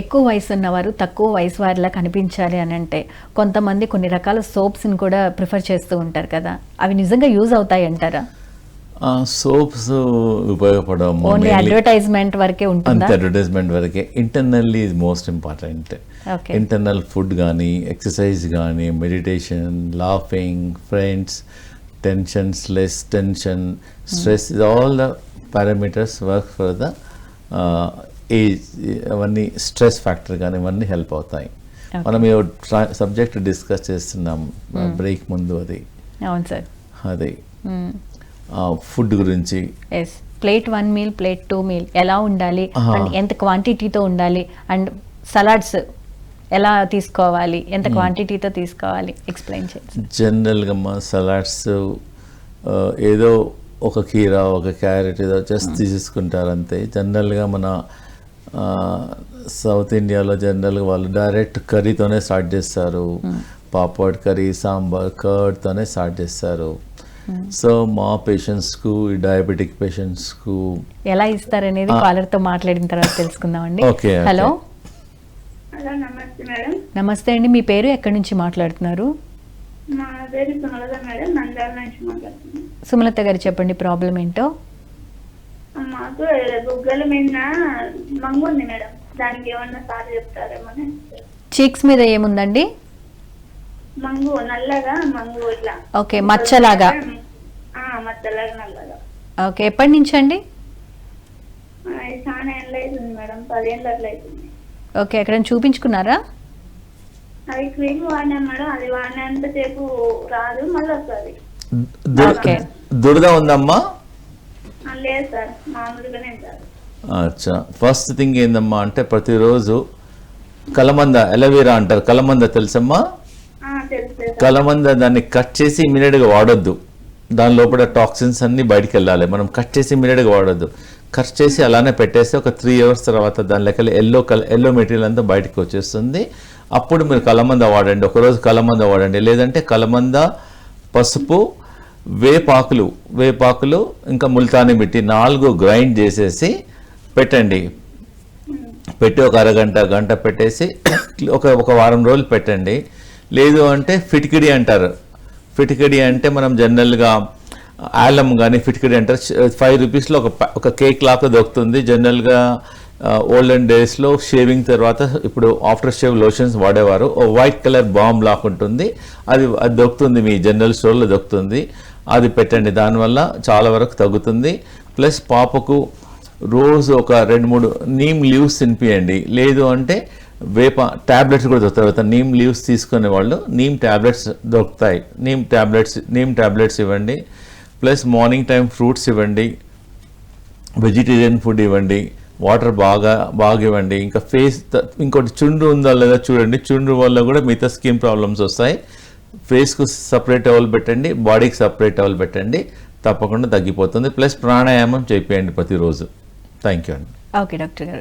ఎక్కువ వయసు ఉన్నవారు తక్కువ వయసు వారిలా కనిపించాలి అని అంటే కొంతమంది కొన్ని రకాల సోప్స్ని కూడా ప్రిఫర్ చేస్తూ ఉంటారు కదా. అవి నిజంగా యూజ్ అవుతాయి అంటారా? సోప్స్ ఉపయోగపడము ఓన్లీ అడ్వర్టైజ్మెంట్ వరకే ఉంటుందా? అడ్వర్టైజ్మెంట్ వరకే. Internally is most important internal food కానీ ఎక్సర్సైజ్ కానీ meditation laughing friends tensions less tension stress ఇది all the parameters work for the age అవన్నీ స్ట్రెస్ ఫ్యాక్టర్ కానీ ఇవన్నీ హెల్ప్ అవుతాయి. మనం ఈ సబ్జెక్ట్ డిస్కస్ చేస్తున్నాం. బ్రేక్ ముందు అది. అవును సార్. అది. ఫుడ్ గురించి. Plate one meal plate two meal. ఎలా ఉండాలి. అండ్ ఎంత క్వాంటిటీతో ఉండాలి? అండ్ సలాడ్స్ ఎలా తీసుకోవాలి? ఎంత క్వాంటిటీతో తీసుకోవాలి? ఎక్స్ప్లెయిన్ చేయండి జనరల్గా మా సలాడ్స్ ఏదో ఒక కీర ఒక క్యారెట్ ఏదో జస్ట్ తీసేసుకుంటారు అంతే. జనరల్గా మన సౌత్ ఇండియాలో జనరల్గా వాళ్ళు డైరెక్ట్ కర్రీతోనే స్టార్ట్ చేస్తారు. పాపడ్ కర్రీ సాంబార్ కర్డ్తోనే స్టార్ట్ చేస్తారు. సో మా పేషెంట్స్కు ఈ డయాబెటిక్ పేషెంట్స్కు ఎలా ఇస్తారనేది కాలర్తో మాట్లాడిన తర్వాత తెలుసుకుందామండి. Okay, okay. హలో. హలో నమస్తే మేడం. నమస్తే అండి మీ పేరు ఎక్కడి నుంచి మాట్లాడుతున్నారు? సుమలత గారు చెప్పండి ప్రాబ్లం ఏంటో? మాకు బుగ్గల మీద మంగు ఉంది మేడం. దానికి ఏమన్నా సార్ చెప్తారేమని చీక్స్ మీద ఏముందండి? మంగు నల్లగా మంగు ఇట్లా. ఓకే మచ్చలాగా. ఆ, మచ్చలాగా నల్లగా. ఓకే ఎప్పటి నుంచి అండి చాలా ఏళ్ళు అవుతుంది మేడం పదేళ్ళు అట్లా అవుతుంది. ఓకే ఎక్కడైనా చూపించుకున్నారా? అది క్రీమ్ వాడినా మేడం అది వాడినంత సేపు రాదు మళ్ళీ వస్తుంది. దురద ఉందమ్మా? లేదు సార్. అచ్చా. ఫస్ట్ థింగ్ ఏందమ్మా అంటే ప్రతిరోజు కలమంద ఎలవీరా అంటారు. కలమంద తెలుసమ్మా? కలమంద దాన్ని కట్ చేసి ఇమీడియట్గా వాడొద్దు. దాని లోపల టాక్సిన్స్ అన్ని బయటికి వెళ్ళాలి మనం కట్ చేసి ఇమీడియట్గా వాడొద్దు. కట్ చేసి అలానే పెట్టేస్తే ఒక త్రీ అవర్స్ తర్వాత దాని లెక్కలు ఎల్లో కల ఎల్లో మెటీరియల్ అంతా బయటికి వచ్చేస్తుంది. అప్పుడు మీరు కలమంద వాడండి. ఒకరోజు కలమంద వాడండి. లేదంటే కలమంద పసుపు వేపాకులు వేపాకులు ఇంకా ముల్తాని పెట్టి నాలుగు గ్రైండ్ చేసేసి పెట్టండి. పెట్టి ఒక అరగంట గంట పెట్టేసి ఒక ఒక వారం రోజులు పెట్టండి. లేదు అంటే ఫిటికిడి అంటారు. ఫిటికిడి అంటే మనం జనరల్గా ఆలం కానీ ఫిటికిడి అంటారు. ఫైవ్ రూపీస్లో ఒక ఒక కేక్ లాగా దొరుకుతుంది. జనరల్గా ఓల్డెన్ డేస్లో షేవింగ్ తర్వాత ఇప్పుడు ఆఫ్టర్ షేవ్ లోషన్స్ వాడేవారు. ఓ వైట్ కలర్ బాంబ్ లాగా ఉంటుంది. అది అది దొరుకుతుంది మీ జనరల్ స్టోర్లో దొరుకుతుంది అది పెట్టండి. దానివల్ల చాలా వరకు తగ్గుతుంది. ప్లస్ పాపకు రోజు ఒక రెండు మూడు నీమ్ లీవ్స్ తినిపియండి. లేదు అంటే వేప ట్యాబ్లెట్స్ కూడా దొరుకుతాయి. తర్వాత నీమ్ లీవ్స్ తీసుకునే వాళ్ళు నీమ్ ట్యాబ్లెట్స్ దొరుకుతాయి. నీమ్ ట్యాబ్లెట్స్ నీమ్ ట్యాబ్లెట్స్ ఇవ్వండి. ప్లస్ మార్నింగ్ టైం ఫ్రూట్స్ ఇవ్వండి. వెజిటేరియన్ ఫుడ్ ఇవ్వండి. వాటర్ బాగా బాగా ఇవ్వండి ఇంకా ఫేస్ ఇంకోటి చుండ్రు ఉందా లేదా చూడండి. చుండ్రు వల్ల కూడా మిగతా స్కిన్ ప్రాబ్లమ్స్ వస్తాయి. ఫేస్కు సపరేట్ టవల్ పెట్టండి. బాడీకి సపరేట్ టవల్ పెట్టండి. తప్పకుండా తగ్గిపోతుంది. ప్లస్ ప్రాణాయామం చేయండి ప్రతిరోజు. థ్యాంక్ యూ అండి. ఓకే డాక్టర్ గారు.